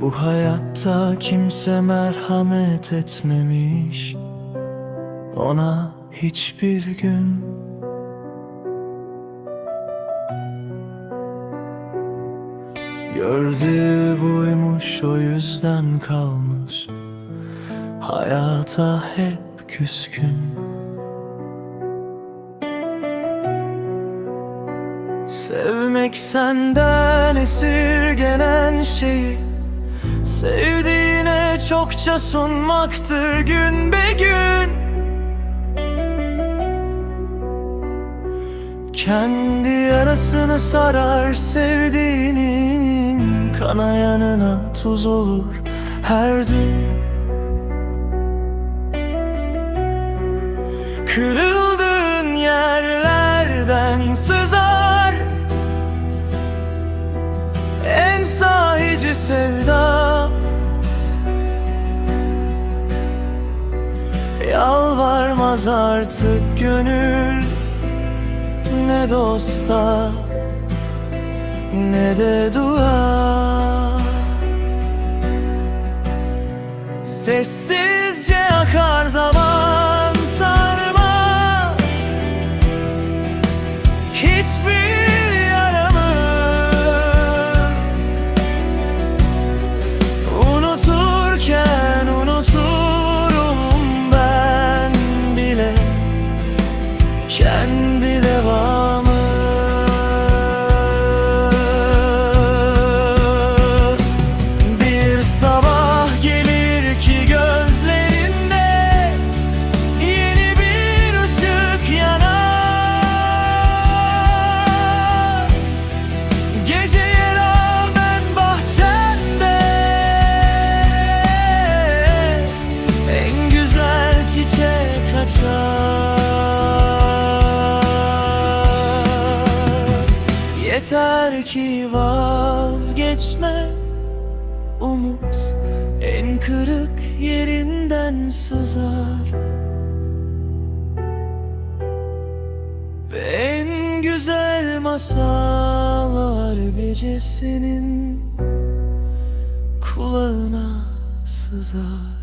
Bu hayatta kimse merhamet etmemiş. Ona hiçbir gün Gördüğü buymuş o yüzden kalmış. Hayata hep küskün. Sevmek senden esirgenen şeyi Sevdiğine çokça sunmaktır gün be gün. Kendi yarasını sarar sevdiğinin Kanayanına tuz olur her dün Kırıldığın yerlerden En sahici sevda. Yalvarmaz artık gönül Ne dosta Ne de dua. Sessizce akar zaman Yeter ki vazgeçme. Umut en kırık yerinden sızar. Ve en güzel masallar becesinin kulağına sızar